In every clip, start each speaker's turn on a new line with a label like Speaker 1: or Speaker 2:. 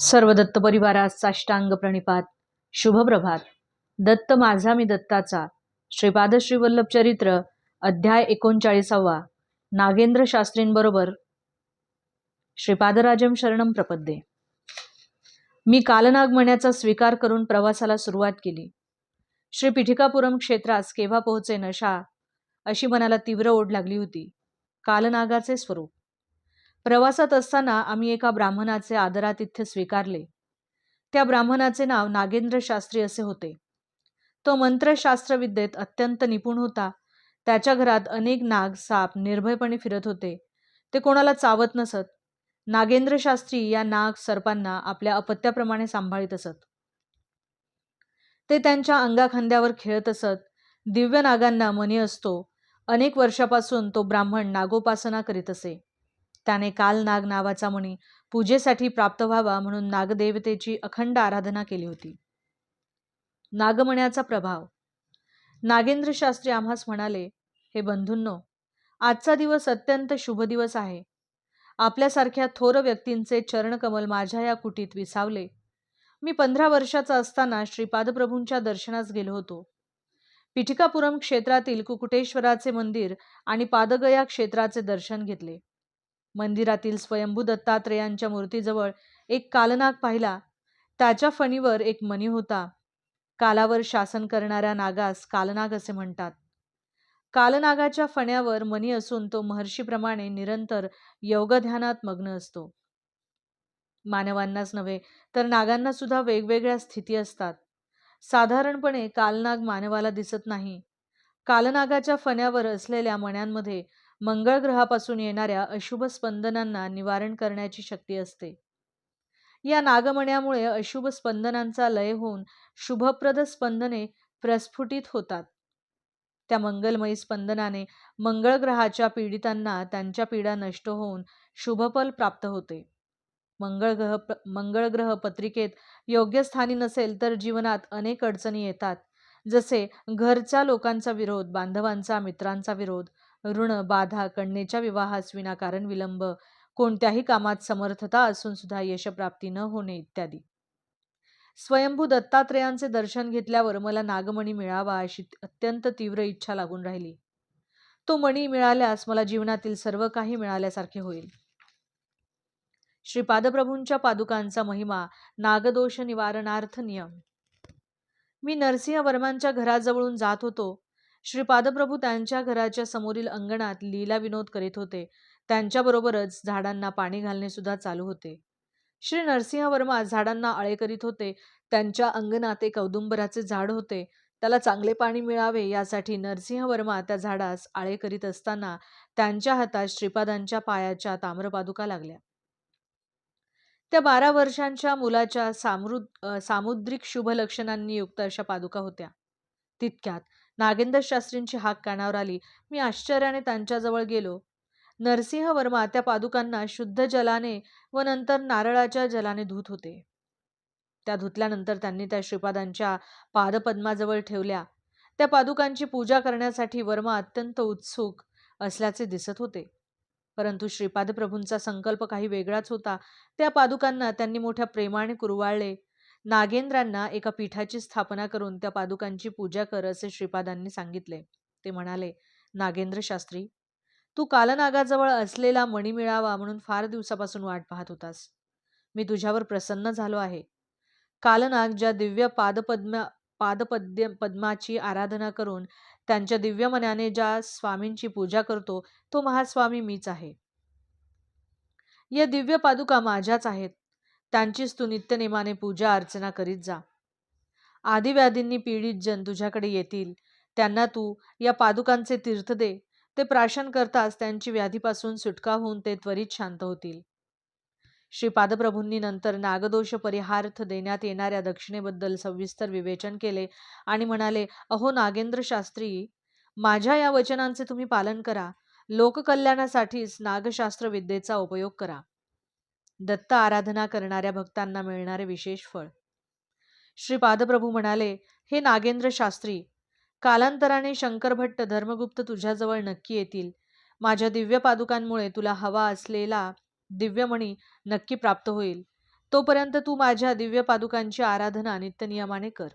Speaker 1: सर्व दत्त परिवारास साष्टांग प्रणिपात शुभप्रभात दत्त माझा मी दत्ताचा. श्रीपाद श्रीवल्लभ चरित्र अध्याय एकोणचाळीसावा. नागेंद्र शास्त्रींबरोबर. श्रीपादराजम शरणम प्रपद्ये. मी कालनाग म्हणण्याचा स्वीकार करून प्रवासाला सुरुवात केली. श्री पिठिकापुरम क्षेत्रास केव्हा पोहोचे नशा अशी मनाला तीव्र ओढ लागली होती. कालनागाचे स्वरूप. प्रवासात असताना आम्ही एका ब्राह्मणाचे आदरातिथ्य स्वीकारले. त्या ब्राह्मणाचे नाव नागेंद्र शास्त्री असे होते. तो मंत्रशास्त्रविद्येत अत्यंत निपुण होता. त्याच्या घरात अनेक नाग साप निर्भयपणे फिरत होते. ते कोणाला चावत नसत. नागेंद्र शास्त्री या नाग सर्पांना आपल्या अपत्याप्रमाणे सांभाळीत असत. ते त्यांच्या अंगाखांद्यावर खेळत असत. दिव्य नागांना मनी असतो. अनेक वर्षापासून तो ब्राह्मण नागोपासना करीत असे. त्याने काल नाग नावाचा मणी पूजेसाठी प्राप्त व्हावा म्हणून नागदेवतेची अखंड आराधना केली होती. नागमण्याचा प्रभाव. नागेंद्र शास्त्री आम्हास म्हणाले हे बंधूंनो आजचा दिवस अत्यंत शुभ दिवस आहे. आपल्यासारख्या थोर व्यक्तींचे चरणकमल माझ्या या कुटीत विसावले. मी पंधरा वर्षाचा असताना श्रीपादप्रभूंच्या दर्शनास गेलो होतो. पिठिकापुरम क्षेत्रातील कुकुटेश्वराचे मंदिर आणि पादगया क्षेत्राचे दर्शन घेतले. मंदिरातील स्वयंभू दत्तात्रेयांच्या मूर्तीजवळ एक कालनाग पाहिला. त्याच्या फणीवर एक मणी होता. कालावर शासन करणाऱ्या नागास कालनाग असे म्हणतात. कालनागाच्या फण्यावर मणी असून तो महर्षीप्रमाणे निरंतर योगध्यानात मग्न असतो. मानवांनाच नव्हे तर नागांना सुद्धा वेगवेगळ्या स्थिती असतात. साधारणपणे कालनाग मानवाला दिसत नाही. कालनागाच्या फण्यावर असलेल्या मण्यांमध्ये मंगळ ग्रहापासून येणाऱ्या अशुभ स्पंदनांना निवारण करण्याची शक्ती असते. या नागमण्यामुळे अशुभ स्पंदनांचा लय होऊन शुभप्रद स्पंदने प्रस्फुटित होतात. त्या मंगलमयी स्पंदनाने मंगळ ग्रहाच्या पीडितांना त्यांच्या पीडा नष्ट होऊन शुभफल प्राप्त होते. मंगळ ग्रह मंगळ ग्रह पत्रिकेत योग्य स्थानी नसेल तर जीवनात अनेक अडचणी येतात. जसे घरच्या लोकांचा विरोध बांधवांचा मित्रांचा विरोध ऋण बाधा कन्येच्या विवाहास विनाकारण विलंब कोणत्याही कामात समर्थता असून सुद्धा यशप्राप्ती न होणे इत्यादी. स्वयंभू दत्तात्रेयांचे दर्शन घेतल्यावर मला नागमणी मिळावा अशी अत्यंत तीव्र इच्छा लागून राहिली. तो मणी मिळाल्यास मला जीवनातील सर्व काही मिळाल्यासारखे होईल. श्रीपादप्रभूंच्या पादुकांचा महिमा नागदोष निवारणार्थ नियम. मी नरसिंह वर्मांच्या घराजवळून जात होतो श्री पादप्रभू त्यांच्या घराच्या समोरील अंगणात लीला विनोद करीत होते. त्यांच्याबरोबरच झाडांना पाणी घालणे सुद्धा चालू होते. श्री नरसिंह वर्मा झाडांना आळे करीत होते. त्यांच्या अंगणात एक औदुंबराचे झाड होते. त्याला चांगले पाणी मिळावे यासाठी नरसिंह वर्मा त्या झाडास आळे करीत असताना त्यांच्या हातात श्रीपादांच्या पायाच्या ताम्रपादुका लागल्या. त्या बारा वर्षांच्या मुलाच्या सामृद सामुद्रिक शुभ लक्षणांनी युक्त अशा पादुका होत्या. तितक्यात नागेंद्र शास्त्रींची हाक कानावर आली. मी आश्चर्याने त्यांच्याजवळ गेलो. नरसिंह वर्मा त्या पादुकांना शुद्ध जलाने व नंतर नारळाच्या जलाने धुत होते. त्या धुतल्यानंतर त्यांनी त्या श्रीपादांच्या पादपद्माजवळ ठेवल्या. त्या पादुकांची पूजा करण्यासाठी वर्मा अत्यंत उत्सुक असल्याचे दिसत होते. परंतु श्रीपाद प्रभूंचा संकल्प काही वेगळाच होता. त्या पादुकांना त्यांनी मोठ्या प्रेमाने कुरवाळले. नागेंद्रांना एका पीठाची स्थापना करून त्या पादुकांची पूजा कर असे श्रीपादांनी सांगितले. ते म्हणाले नागेंद्र शास्त्री तू कालनागाजवळ असलेला मणी मिळावा म्हणून फार दिवसापासून वाट पाहत होतास. मी तुझ्यावर प्रसन्न झालो आहे. कालनाग ज्या दिव्य पादपद्म पादपद्य पद्माची आराधना करून त्यांच्या दिव्य मनाने ज्या स्वामींची पूजा करतो तो महास्वामी मीच आहे. या दिव्य पादुका माझ्याच आहेत. त्यांचीच तू नित्यनेमाने पूजा अर्चना करीत जा. आदिव्याधींनी पीडित जन तुझ्याकडे येतील. त्यांना तू या पादुकांचे तीर्थ दे. ते प्राशन करताच त्यांची व्याधीपासून सुटका होऊन ते त्वरित शांत होतील. श्री पादप्रभूंनी नंतर नागदोष परिहार्थ देण्यात येणाऱ्या दक्षिणेबद्दल सविस्तर विवेचन केले आणि म्हणाले अहो नागेंद्र शास्त्री माझ्या या वचनांचे तुम्ही पालन करा. लोककल्याणासाठीच नागशास्त्र विद्येचा उपयोग करा. दत्त आराधना करणाऱ्या भक्तांना मिळणारे विशेष फळ. श्री पादप्रभू म्हणाले हे नागेंद्र शास्त्री कालांतराने शंकरभट्ट धर्मगुप्त तुझ्याजवळ नक्की येतील. माझ्या दिव्य पादुकांमुळे तुला हवा असलेला दिव्यमणी नक्की प्राप्त होईल. तोपर्यंत तू माझ्या दिव्य पादुकांची आराधना नित्यनियमाने कर.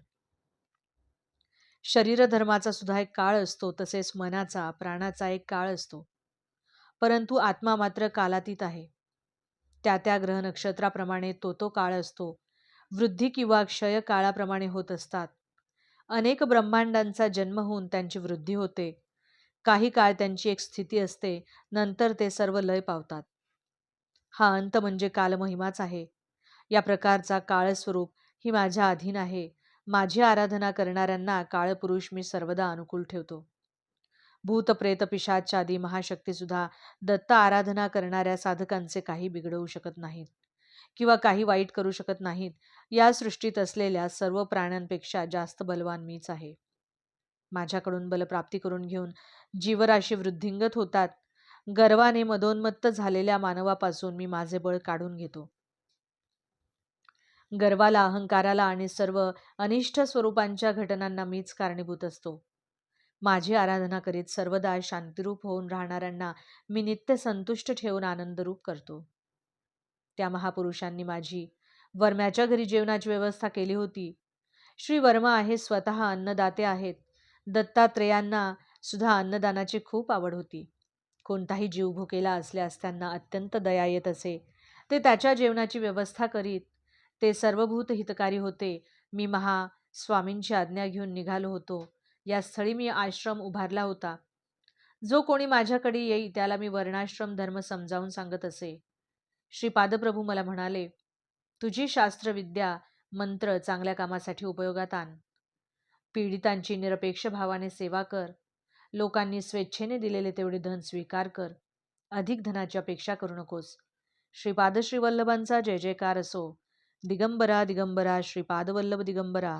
Speaker 1: शरीर धर्माचा सुद्धा एक काळ असतो तसेच मनाचा प्राणाचा एक काळ असतो. परंतु आत्मा मात्र कालातीत आहे. त्या त्या ग्रह नक्षत्राप्रमाणे तो तो काळ असतो. वृद्धी किंवा क्षय काळाप्रमाणे होत असतात. अनेक ब्रह्मांडांचा जन्म होऊन त्यांची वृद्धी होते. काही काळ त्यांची एक स्थिती असते नंतर ते सर्व लय पावतात. हा अंत म्हणजे कालमहिमाच आहे. या प्रकारचा काळस्वरूप ही माझ्या अधीन आहे. माझी आराधना करणाऱ्यांना काळपुरुष मी सर्वदा अनुकूल ठेवतो. भूत प्रेत पिशाचादी महाशक्तीसुद्धा दत्त आराधना करणाऱ्या साधकांचे काही बिघडवू शकत नाहीत किंवा काही वाईट करू शकत नाहीत. या सृष्टीत असलेल्या सर्व प्राण्यांपेक्षा जास्त बलवान मीच आहे. माझ्याकडून बलप्राप्ती करून घेऊन जीवराशी वृद्धिंगत होतात. गर्वाने मदोन्मत्त झालेल्या मानवापासून मी माझे बळ काढून घेतो. गर्वाला अहंकाराला आणि सर्व अनिष्ट स्वरूपांच्या घटनांना मीच कारणीभूत असतो. माझी आराधना करीत सर्वदा शांतिरूप होऊन राहणाऱ्यांना मी नित्य संतुष्ट ठेवून आनंदरूप करतो. त्या महापुरुषांनी माझी वर्म्याच्या घरी जेवणाची व्यवस्था केली होती. श्री वर्मा हे स्वतः अन्नदाते आहेत. दत्तात्रेयांना सुद्धा अन्नदानाची खूप आवड होती. कोणताही जीव भुकेला असल्यास त्यांना अत्यंत दया येत असे. ते त्याच्या जेवणाची व्यवस्था करीत ते सर्वभूत हितकारी होते. मी महा स्वामींची आज्ञा घेऊन निघालो होतो. या स्थळी मी आश्रम उभारला होता. जो कोणी माझ्याकडे येई त्याला मी वर्णाश्रम धर्म समजावून सांगत असे. श्री पादप्रभू मला म्हणाले तुझी शास्त्रविद्या मंत्र चांगल्या कामासाठी उपयोगात आण. पीडितांची निरपेक्ष भावाने सेवा कर. लोकांनी स्वेच्छेने दिलेले तेवढे धन स्वीकार कर. अधिक धनाची अपेक्षा करू नकोस. श्रीपाद श्रीवल्लभांचा जय जयकार असो. दिगंबरा दिगंबरा श्रीपादवल्लभ दिगंबरा.